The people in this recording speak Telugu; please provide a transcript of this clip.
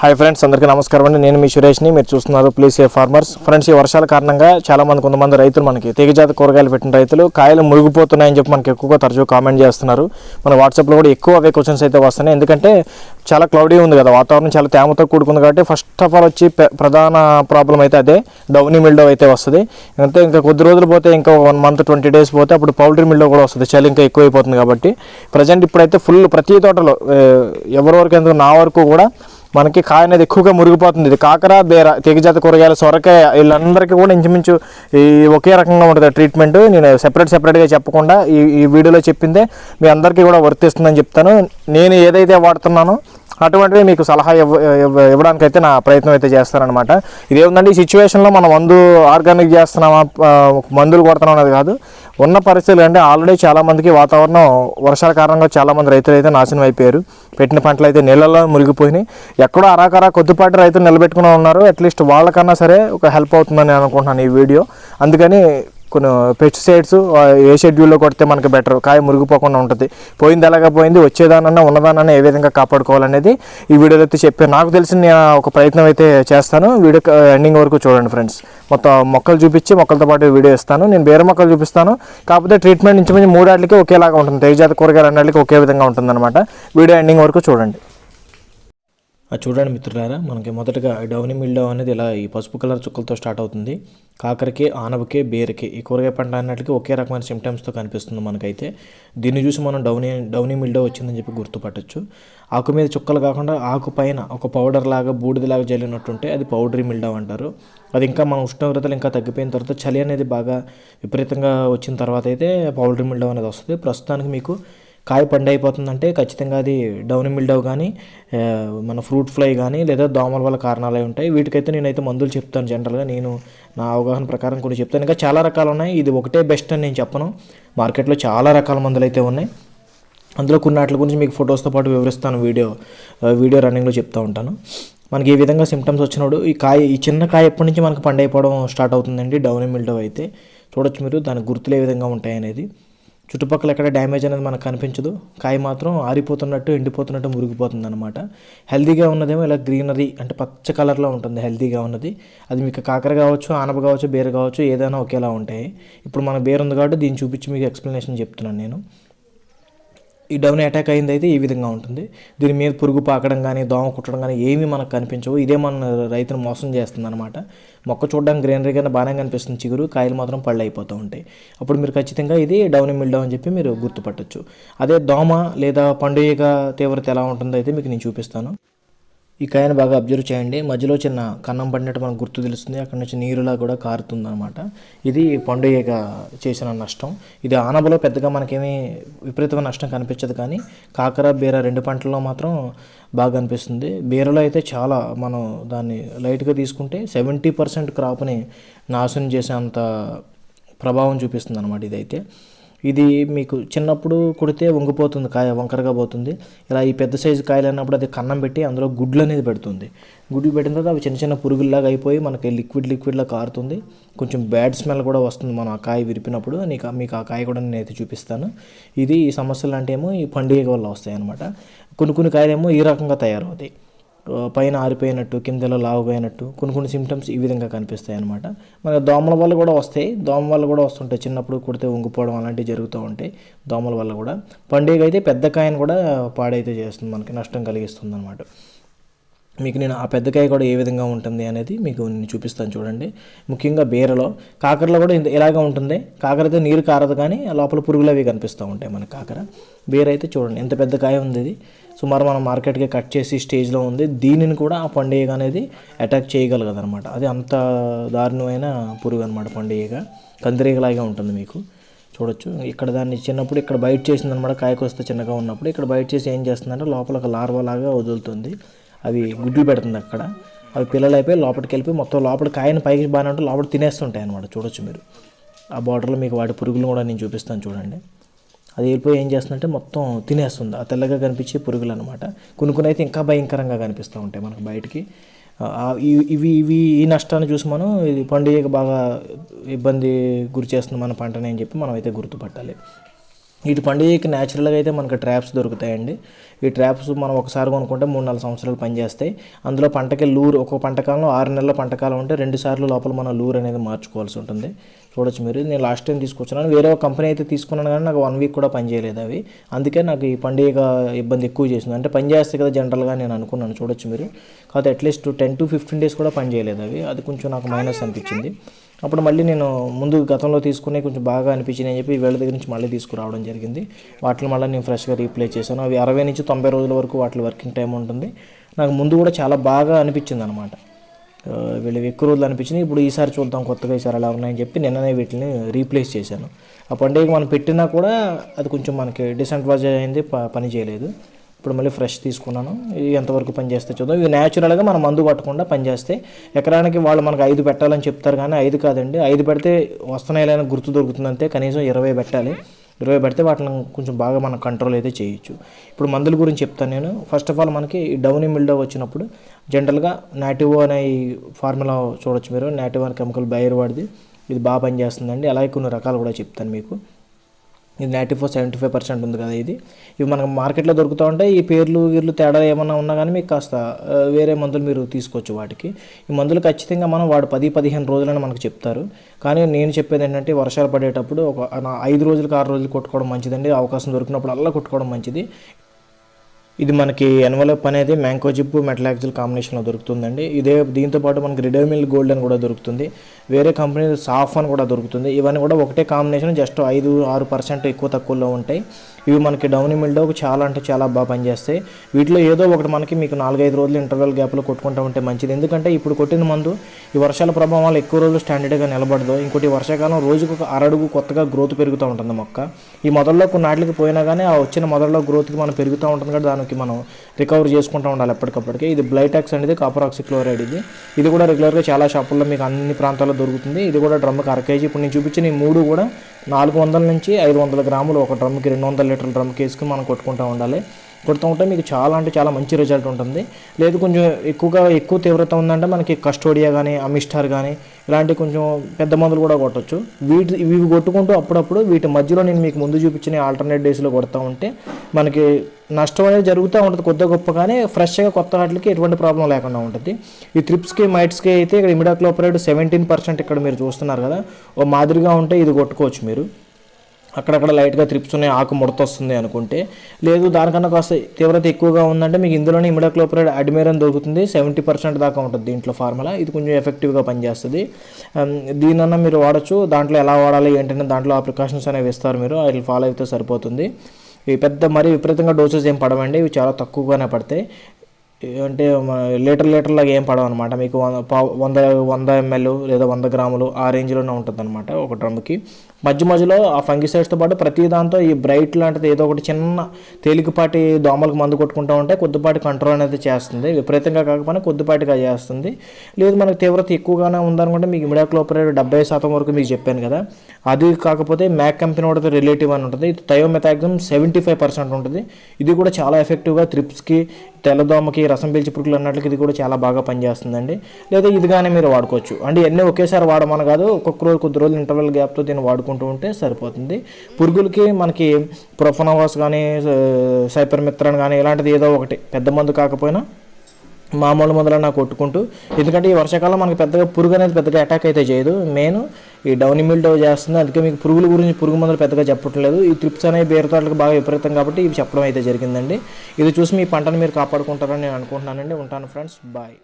హాయ్ ఫ్రెండ్స్ అందరికీ నమస్కారం అండి. నేను మీ సురేష్ని. మీరు చూస్తున్నారు ప్లీజ్ ఏ ఫార్మర్స్ ఫ్రెండ్స్ ఈ వర్షాల కారణంగా చాలా మంది కొంతమంది రైతులు మనకి తీగజాతి కూరగాయలు పెట్టిన రైతులు కాయలు మురిగిపోతున్నాయని చెప్పి మనకి ఎక్కువగా తరచూ కామెంట్ చేస్తున్నారు. మన వాట్సాప్లో కూడా ఎక్కువ అవే క్వశ్చన్స్ అయితే వస్తున్నాయి. ఎందుకంటే చాలా క్లౌడీ ఉంది కదా. వాతావరణం చాలా తేమతో కూడుకుంది కాబట్టి ఫస్ట్ ఆఫ్ ఆల్ వచ్చి ప్రధాన ప్రాబ్లం అయితే అదే. డౌనీ మిల్డో అయితే వస్తుంది. అంటే ఇంకా కొద్ది రోజులు పోతే ఇంకా వన్ మంత్ ట్వంటీ డేస్ పోతే అప్పుడు పౌల్ట్రీ మిల్డో కూడా వస్తుంది. చలి ఇంకా ఎక్కువైపోతుంది కాబట్టి. ప్రజెంట్ ఇప్పుడైతే ఫుల్ ప్రతి తోటలో ఎవరి వరకు ఎందుకు నా వరకు కూడా మనకి కాయ అనేది ఎక్కువగా మురిగిపోతుంది. ఇది కాకర బేర తీగజాతి కూరగాయలు సొరకాయ వీళ్ళందరికీ కూడా ఇంచుమించు ఈ ఒకే రకంగా ఉంటుంది ట్రీట్మెంట్ నేను సెపరేట్ సెపరేట్గా చెప్పకుండా ఈ ఈ వీడియోలో చెప్పిందే మీ అందరికీ కూడా వర్తిస్తుందని చెప్తాను. నేను ఏదైతే వాడుతున్నానో అటువంటివి మీకు సలహా ఇవ్వ ఇవ్వడానికి ఇవ్వడానికైతే నా ప్రయత్నం అయితే చేస్తానమాట ఇదేముందండి ఈ సిచ్యువేషన్లో మనం మందు ఆర్గానిక్ చేస్తున్నామా మందులు కొడుతున్నాం అనేది కాదు. ఉన్న పరిస్థితులు అంటే ఆల్రెడీ చాలామందికి వాతావరణం వర్షాల కారణంగా చాలామంది రైతులు అయితే నాశనం అయిపోయారు. పెట్టిన పంటలు అయితే నీళ్ళలో మునిగిపోయినాయి. ఎక్కడో అరాకరా కొద్దిపాటి రైతులు నిలబెట్టుకుని ఉన్నారు. అట్లీస్ట్ వాళ్ళకన్నా సరే ఒక హెల్ప్ అవుతుందని అనుకుంటున్నాను ఈ వీడియో. అందుకని కొన్ని పెస్టిసైడ్స్ ఏ షెడ్యూల్లో కొడితే మనకి బెటర్ కాయ మురిగిపోకుండా ఉంటుంది. పోయింది ఎలాగ పోయింది? వచ్చేదానన్నా ఉన్నదానన్నా ఏ విధంగా కాపాడుకోవాలనేది ఈ వీడియోలో అయితే చెప్పాను. నాకు తెలిసిన ఒక ప్రయత్నం అయితే చేస్తాను. వీడియో ఎండింగ్ వరకు చూడండి ఫ్రెండ్స్ మొత్తం మొక్కలు చూపించి మొక్కలతో పాటు వీడియో ఇస్తాను. నేను వేరే మొక్కలు చూపిస్తాను. కాకపోతే ట్రీట్మెంట్ నుంచి మంచి మూడాటికి ఒకేలాగా ఉంటుంది. తేజాత కూరగాయలు అన్నిటికీ ఒకే విధంగా ఉంటుందన్నమాట. వీడియో ఎండింగ్ వరకు చూడండి. చూడండి మిత్రులారా మనకి మొదటగా డౌని మిల్డో అనేది ఇలా ఈ పసుపు కలర్ చుక్కలతో స్టార్ట్ అవుతుంది. కాకరకి ఆనవకి బేరకి ఈ కూరగాయ పంట అన్నట్లకి ఒకే రకమైన సిమ్టమ్స్తో కనిపిస్తుంది మనకైతే. దీన్ని చూసి మనం డౌని డౌని మిల్డో వచ్చిందని చెప్పి గుర్తుపట్టచ్చు. ఆకు మీద చుక్కలు కాకుండా ఆకు పైన ఒక పౌడర్ లాగా బూడిదలాగా జల్లినట్టుంటే అది పౌడరీ మిల్డో అంటారు. అది ఇంకా మన ఉష్ణోగ్రతలు ఇంకా తగ్గిపోయిన తర్వాత చలి అనేది బాగా విపరీతంగా వచ్చిన తర్వాత అయితే పౌడరీ మిల్డో అనేది వస్తుంది. ప్రస్తుతానికి మీకు కాయ పండు అయిపోతుందంటే ఖచ్చితంగా అది డౌన్ మిల్డవ్ కానీ మన ఫ్రూట్ ఫ్లై కానీ లేదా దోమల వల్ల కారణాలు అయి ఉంటాయి. వీటికైతే నేనైతే మందులు చెప్తాను జనరల్గా. నేను నా అవగాహన ప్రకారం కొన్ని చెప్తాను. ఇంకా చాలా రకాలు ఉన్నాయి. ఇది ఒకటే బెస్ట్ అని నేను చెప్పను. మార్కెట్లో చాలా రకాల మందులు అయితే ఉన్నాయి. అందులో కొన్ని వాటి గురించి మీకు ఫొటోస్తో పాటు వివరిస్తాను. వీడియో వీడియో రన్నింగ్లో చెప్తూ ఉంటాను. మనకి ఈ విధంగా సిమ్టమ్స్ వచ్చినప్పుడు ఈ కాయ ఈ చిన్న కాయ ఎప్పటి నుంచి మనకి పండు అయిపోవడం స్టార్ట్ అవుతుందండి? డౌన్ మిల్డో అయితే. చూడొచ్చు మీరు దాని గుర్తులు ఏ విధంగా ఉంటాయనేది. చుట్టుపక్కల ఎక్కడ డ్యామేజ్ అనేది మనకు కనిపించదు. కాయ మాత్రం ఆరిపోతున్నట్టు ఎండిపోతున్నట్టు మురిగిపోతుంది అనమాట హెల్దీగా ఉన్నదేమో ఇలా గ్రీనరీ అంటే పచ్చ కలర్లో ఉంటుంది హెల్దీగా ఉన్నది. అది మీకు కాకర కావచ్చు ఆనప కావచ్చు బీర కావచ్చు ఏదైనా ఒకేలా ఉంటాయి. ఇప్పుడు మన బీర ఉంది కాబట్టి దీన్ని చూపించి మీకు ఎక్స్ప్లెనేషన్ చెప్తున్నాను నేను. ఈ డౌన్ అటాక్ అయింది అయితే ఈ విధంగా ఉంటుంది. దీని మీద పురుగు పాకడం కానీ దోమ కుట్టడం కానీ ఏమీ మనకు కనిపించవు. ఇదే మన రైతును మోసం చేస్తుంది అనమాట మొక్క చూడడానికి గ్రీనరీ కింద బాగానే కనిపిస్తుంది చిగురు కాయలు మాత్రం పళ్ళు అయిపోతూ ఉంటాయి. అప్పుడు మీరు ఖచ్చితంగా ఇది డౌన్ మిల్డౌ అని చెప్పి మీరు గుర్తుపట్టచ్చు. అదే దోమ లేదా పండుగ తీవ్రత ఎలా ఉంటుందో అయితే మీకు నేను చూపిస్తాను. ఈ కాయను బాగా అబ్జర్వ్ చేయండి. మధ్యలో చిన్న కన్నం పడినట్టు మనకు గుర్తు తెలుస్తుంది. అక్కడ నుంచి నీరులా కూడా కారుతుంది అనమాట ఇది పండుగ చేసిన నష్టం. ఇది ఆనబలో పెద్దగా మనకేమీ విపరీతమైన నష్టం కనిపించదు కానీ కాకర బీర రెండు పంటల్లో మాత్రం బాగా అనిపిస్తుంది. బీరలో అయితే చాలా మనం దాన్ని లైట్గా తీసుకుంటే సెవెంటీ పర్సెంట్ క్రాప్ని నాశనం చేసే అంత ప్రభావం చూపిస్తుంది అనమాట ఇదైతే. ఇది మీకు చిన్నప్పుడు కుడితే వంగిపోతుంది కాయ వంకరగా పోతుంది. ఇలా ఈ పెద్ద సైజు కాయలు అన్నప్పుడు అది కన్నం పెట్టి అందులో గుడ్లు అనేది పెడుతుంది. గుడ్లు పెట్టిన తర్వాత అవి చిన్న చిన్న పురుగుల్లాగా అయిపోయి మనకి లిక్విడ్ లిక్విడ్లా కారుతుంది. కొంచెం బ్యాడ్ స్మెల్ కూడా వస్తుంది మనం ఆ కాయ విరిపినప్పుడు. నీకు మీకు ఆ కాయ కూడా నేను అయితే చూపిస్తాను. ఇది ఈ సమస్యలు అంటే ఏమో ఈ పండుగ వల్ల వస్తాయి అనమాట కొన్ని కొన్ని కాయలేమో ఈ రకంగా తయారవుతాయి. పైన ఆరిపోయినట్టు కిందలో లావుపోయినట్టు కొన్ని కొన్ని సిమ్టమ్స్ ఈ విధంగా కనిపిస్తాయి అనమాట మన దోమల వల్ల కూడా వస్తాయి. దోమ వల్ల కూడా వస్తుంటాయి. చిన్నప్పుడు కుడితే వంగిపోవడం అలాంటివి జరుగుతూ ఉంటాయి దోమల వల్ల కూడా. పండుగ అయితే పెద్ద కాయను కూడా పాడైతే చేస్తుంది మనకి నష్టం కలిగిస్తుంది అనమాట మీకు నేను ఆ పెద్దకాయ కూడా ఏ విధంగా ఉంటుంది అనేది మీకు నేను చూపిస్తాను చూడండి. ముఖ్యంగా బీరలో కాకరలో కూడా ఇంత ఇలాగే ఉంటుంది. కాకర అయితే నీరు కారదు కానీ లోపల పురుగులు అవి కనిపిస్తూ ఉంటాయి మన కాకర. బీర అయితే చూడండి ఎంత పెద్ద కాయ ఉంది ఇది. సుమారు మనం మార్కెట్కి కట్ చేసి స్టేజ్లో ఉంది. దీనిని కూడా ఆ పండుగ అనేది అటాక్ చేయగలగదు అనమాట అది అంత దారుణమైన పురుగు అనమాట పండుగ కందిరీగలాగే ఉంటుంది మీకు. చూడొచ్చు. ఇక్కడ దాన్ని చిన్నప్పుడు ఇక్కడ బయట చేసింది అనమాట చిన్నగా ఉన్నప్పుడు ఇక్కడ బయట చేసి ఏం చేస్తుందంటే లోపల ఒక లార్వా లాగా వదులుతుంది. అవి గుడ్లు పెడుతుంది అక్కడ. అవి పిల్లలు అయిపోయి లోపలికి వెళ్ళిపోయి మొత్తం లోపల కాయని పైకి బాగానే ఉంటే లోపల తినేస్తుంటాయి అనమాట చూడొచ్చు మీరు. ఆ బార్డర్లో మీకు వాటి పురుగులు కూడా నేను చూపిస్తాను చూడండి. అది వెళ్ళిపోయి ఏం చేస్తుందంటే మొత్తం తినేస్తుంది. ఆ తెల్లగా కనిపించే పురుగులు అనమాట కొన్ని కొన్ని అయితే ఇంకా భయంకరంగా కనిపిస్తూ ఉంటాయి మనకు బయటికి. ఇవి ఇవి ఈ నష్టాన్ని చూసి మనం ఇది పండుగకి బాగా ఇబ్బంది గురి చేస్తుంది మన పంటని అని చెప్పి మనం అయితే గుర్తుపట్టాలి. వీటి పండుగకి న్యాచురల్గా అయితే మనకు ట్రాప్స్ దొరుకుతాయండి. ఈ ట్రాప్స్ మనం ఒకసారి కొనుక్కుంటే మూడు నాలుగు సంవత్సరాలు పనిచేస్తాయి. అందులో పంటకి లూర్ ఒక పంటకాలంలో ఆరు నెలల పంటకాలం ఉంటే రెండు సార్లు లోపల మనం లూర్ అనేది మార్చుకోవాల్సి ఉంటుంది. చూడొచ్చు మీరు. నేను లాస్ట్ టైం తీసుకొచ్చాను వేరే ఒక కంపెనీ అయితే తీసుకున్నాను కానీ నాకు వన్ వీక్ కూడా పనిచేయలేదు అవి. అందుకే నాకు ఈ పండుగ ఇబ్బంది ఎక్కువ చేసింది. అంటే పని చేస్తే కదా జనరల్గా నేను అనుకున్నాను. చూడొచ్చు మీరు. కాకపోతే at least ten to fifteen days కూడా పనిచేయలేదు అవి. అది కొంచెం నాకు మైనస్ అనిపించింది. అప్పుడు మళ్ళీ నేను ముందు గతంలో తీసుకునే కొంచెం బాగా అనిపించింది అని చెప్పి వీళ్ళ దగ్గర నుంచి మళ్ళీ తీసుకురావడం జరిగింది. వాటిని మళ్ళీ నేను ఫ్రెష్గా రీప్లేస్ చేశాను. అవి అరవై నుంచి తొంభై రోజుల వరకు వాటి వర్కింగ్ టైం ఉంటుంది. నాకు ముందు కూడా చాలా బాగా అనిపించింది అనమాట వీళ్ళు ఎక్కువ రోజులు అనిపించినాయి ఇప్పుడు ఈసారి చూద్దాం కొత్తగా ఈసారి అలా ఉన్నాయని చెప్పి నిన్ననే వీటిని రీప్లేస్ చేశాను. ఆ పండుగ మనం పెట్టినా కూడా అది కొంచెం మనకి డిసడ్వాంటేజ్ అయింది ప- పని చేయలేదు. ఇప్పుడు మళ్ళీ ఫ్రెష్ తీసుకున్నాను. ఇవి ఎంతవరకు పనిచేస్తే చూద్దాం. ఇవి న్యాచురల్గా మనం మందు పట్టకుండా పనిచేస్తే ఎకరానికి వాళ్ళు మనకు ఐదు పెట్టాలని చెప్తారు కానీ ఐదు కాదండి. ఐదు పెడితే వస్తున్నాయి లేని గుర్తు దొరుకుతుంది అంతే. కనీసం ఇరవై పెట్టాలి. ఇరవై పెడితే వాటిని కొంచెం బాగా మనం కంట్రోల్ అయితే చేయొచ్చు. ఇప్పుడు మందుల గురించి చెప్తాను నేను. ఫస్ట్ ఆఫ్ ఆల్ మనకి ఈ డౌనీ మిల్డో వచ్చినప్పుడు జనరల్గా నాటివో అనే ఫార్ములా చూడొచ్చు మీరు. నాటివో అనే కెమికల్ బయర్ వాడిది. ఇది బాగా పనిచేస్తుందండి. అలాగే కొన్ని రకాలు కూడా చెప్తాను మీకు. ఇది ninety four seventy five percent ఉంది కదా ఇది. ఇవి మనకు మార్కెట్లో దొరుకుతూ ఉంటాయి. ఈ పేర్లు వీర్లు తేడా ఏమన్నా ఉన్నా కానీ మీకు కాస్త వేరే మందులు మీరు తీసుకోవచ్చు వాటికి. ఈ మందులు ఖచ్చితంగా మనం వాడు పది పదిహేను రోజులని మనకు చెప్తారు. కానీ నేను చెప్పేది ఏంటంటే వర్షాలు పడేటప్పుడు ఒక ఐదు రోజులకు ఆరు రోజులు కొట్టుకోవడం మంచిదండి. అవకాశం దొరికినప్పుడు అలా కొట్టుకోవడం మంచిది. ఇది మనకి ఎన్వలప్ అనేది మ్యాంకో జిప్ మెటలాక్సిల్ కాంబినేషన్లో దొరుకుతుందండి. ఇదే దీంతో పాటు మనకి రిడర్మిల్ గోల్డ్ అని కూడా దొరుకుతుంది. వేరే కంపెనీ సాఫ్ అని కూడా దొరుకుతుంది. ఇవన్నీ కూడా ఒకటే కాంబినేషన్ జస్ట్ ఐదు ఆరు పర్సెంట్ ఎక్కువ తక్కువలో ఉంటాయి. ఇవి మనకి డౌన్ మిల్డో చాలా అంటే చాలా బాగా పనిచేస్తాయి. వీటిలో ఏదో ఒకటి మనకి మీకు నాలుగైదు రోజులు ఇంటర్వెల్ గ్యాప్లో కొట్టుకుంటూ ఉంటే మంచిది. ఎందుకంటే ఇప్పుడు కొట్టిన మందు ఈ వర్షాల ప్రభావం ఎక్కువ రోజులు స్టాండర్డ్గా నిలబడదు. ఇంకోటి వర్షాకాలం రోజుకు ఒక అరడుగు కొత్తగా గ్రోత్ పెరుగుతూ ఉంటుంది మొక్క. ఈ మొదల్లో కొన్ని నాటికి పోయినా కానీ ఆ వచ్చిన మొదల్లో గ్రోత్కి మనం పెరుగుతూ ఉంటుంది కాబట్టి దానికి మనం రికవర్ చేసుకుంటూ ఉండాలి ఎప్పటికప్పటికి. ఇది బ్లైటాక్స్ అనేది కాపర్ ఆక్సిక్లోరైడ్ ఇది. ఇది కూడా రెగ్యులర్గా చాలా షాపుల్లో మీకు అన్ని ప్రాంతాల్లో దొరుకుతుంది. ఇది కూడా డ్రమ్కి అర కేజీ. ఇప్పుడు నేను చూపించిన ఈ మూడు కూడా నాలుగు వందల నుంచి ఐదు వందల గ్రాములు ఒక డ్రమ్కి రెండు వందల లీటర్ల డ్రమ్కి వేసుకుని మనం కొట్టుకుంటూ ఉండాలి. కొడుతూ ఉంటే మీకు చాలా అంటే చాలా మంచి రిజల్ట్ ఉంటుంది. లేదు కొంచెం ఎక్కువగా ఎక్కువ తీవ్రత ఉందంటే మనకి కస్టోడియా కానీ అమిస్టార్ కానీ ఇలాంటి కొంచెం పెద్ద మందులు కూడా కొట్టచ్చు. వీటి ఇవి కొట్టుకుంటూ అప్పుడప్పుడు వీటి మధ్యలో నేను మీకు ముందు చూపించిన ఆల్టర్నేట్ డేస్లో కొడతా ఉంటే మనకి నష్టం అనేది జరుగుతూ ఉంటుంది కొద్ది గొప్ప కానీ ఫ్రెష్గా కొత్త వాటికి ఎటువంటి ప్రాబ్లం లేకుండా ఉంటుంది. ఈ త్రిప్స్కి మైట్స్కి అయితే ఇక్కడ ఇమిడాక్లోపరేట్ సెవెంటీన్ పర్సెంట్ ఇక్కడ మీరు చూస్తున్నారు కదా. ఓ మాదిరిగా ఉంటే ఇది కొట్టుకోవచ్చు మీరు. అక్కడక్కడ లైట్గా త్రిప్స్ ఉన్నాయి ఆకు ముడత వస్తుంది అనుకుంటే లేదు దానికన్నా కాస్త తీవ్రత ఎక్కువగా ఉందంటే మీకు ఇందులోనే ఇమిడాక్లోపరేట్ అడ్మిరన్ దొరుకుతుంది. సెవెంటీ పర్సెంట్ దాకా ఉంటుంది దీంట్లో ఫార్ములా. ఇది కొంచెం ఎఫెక్టివ్గా పనిచేస్తుంది. దీనన్నా మీరు వాడచ్చు. దాంట్లో ఎలా వాడాలి ఏంటంటే దాంట్లో ఆ ప్రికాషన్స్ అనేవి ఇస్తారు మీరు. అవి ఫాలో అయితే సరిపోతుంది. ఇవి పెద్ద మరీ విపరీతంగా డోసెస్ ఏం పడవండి. ఇవి చాలా తక్కువగానే పడతాయి. అంటే లీటర్ లీటర్ లాగా ఏం పడవు అనమాట మీకు వంద పావు వంద వంద ఎంఎల్ లేదా వంద గ్రాములు ఆ రేంజ్లోనే ఉంటుంది అనమాట ఒక డ్రమ్కి మధ్య మధ్యలో ఆ ఫంగిసైడ్స్తో పాటు ప్రతి దాంతో ఈ బ్రైట్ లాంటిది ఏదో ఒకటి చిన్న తేలికపాటి దోమలకు మందు కొట్టుకుంటూ ఉంటే కొద్దిపాటి కంట్రోల్ అనేది చేస్తుంది. విపరీతంగా కాకపోయినా కొద్దిపాటిగా చేస్తుంది. లేదు మనకు తీవ్రత ఎక్కువగానే ఉందనుకుంటే మీకు ఇమిడాక్లోపరేట్ డెబ్బై శాతం వరకు మీకు చెప్పాను కదా. అది కాకపోతే మ్యాక్ కంపెనీ ఒకటి రిలేటివ్ అని ఉంటుంది. ఇది థయోమెథాగ్జమ్ సెవెంటీ ఫైవ్ పర్సెంట్ ఉంటుంది. ఇది కూడా చాలా ఎఫెక్టివ్గా త్రిప్స్కి తెల్లదోమకి రసం పీల్చి పురుగులు అన్నట్లకి ఇది కూడా చాలా బాగా పనిచేస్తుందండి. లేదా ఇదిగానే మీరు వాడుకోవచ్చు. అంటే ఇవన్నీ ఒకేసారి వాడమని కాదు ఒక్కొక్క రోజు కొద్ది రోజులు ఇంటర్వెల్ గ్యాప్తో దీన్ని వాడుకుంటూ ఉంటే సరిపోతుంది. పురుగులకి మనకి ప్రొఫనవాస్ కానీ సైపర్ మిత్రన్ కానీ ఇలాంటిది ఏదో ఒకటి పెద్ద మందు కాకపోయినా మామూలు మొదలన్నా కొట్టుకుంటూ. ఎందుకంటే ఈ వర్షాకాలం మనకు పెద్దగా పురుగు అనేది పెద్దగా అటాక్ అయితే చేయదు. మెయిన్ ఈ డౌన్ మిల్డో చేస్తుంది. అందుకే మీకు పురుగుల గురించి పురుగు మందులు పెద్దగా చెప్పట్లేదు ఈ ట్రిప్స్ అనేవి బేరతోటలకు బాగా విపరీతం కాబట్టి ఇవి చెప్పడం అయితే జరిగిందండి. ఇది చూసి మీ పంటను మీరు కాపాడుకుంటారని నేను అనుకుంటున్నానండి. ఉంటాను ఫ్రెండ్స్ బాయ్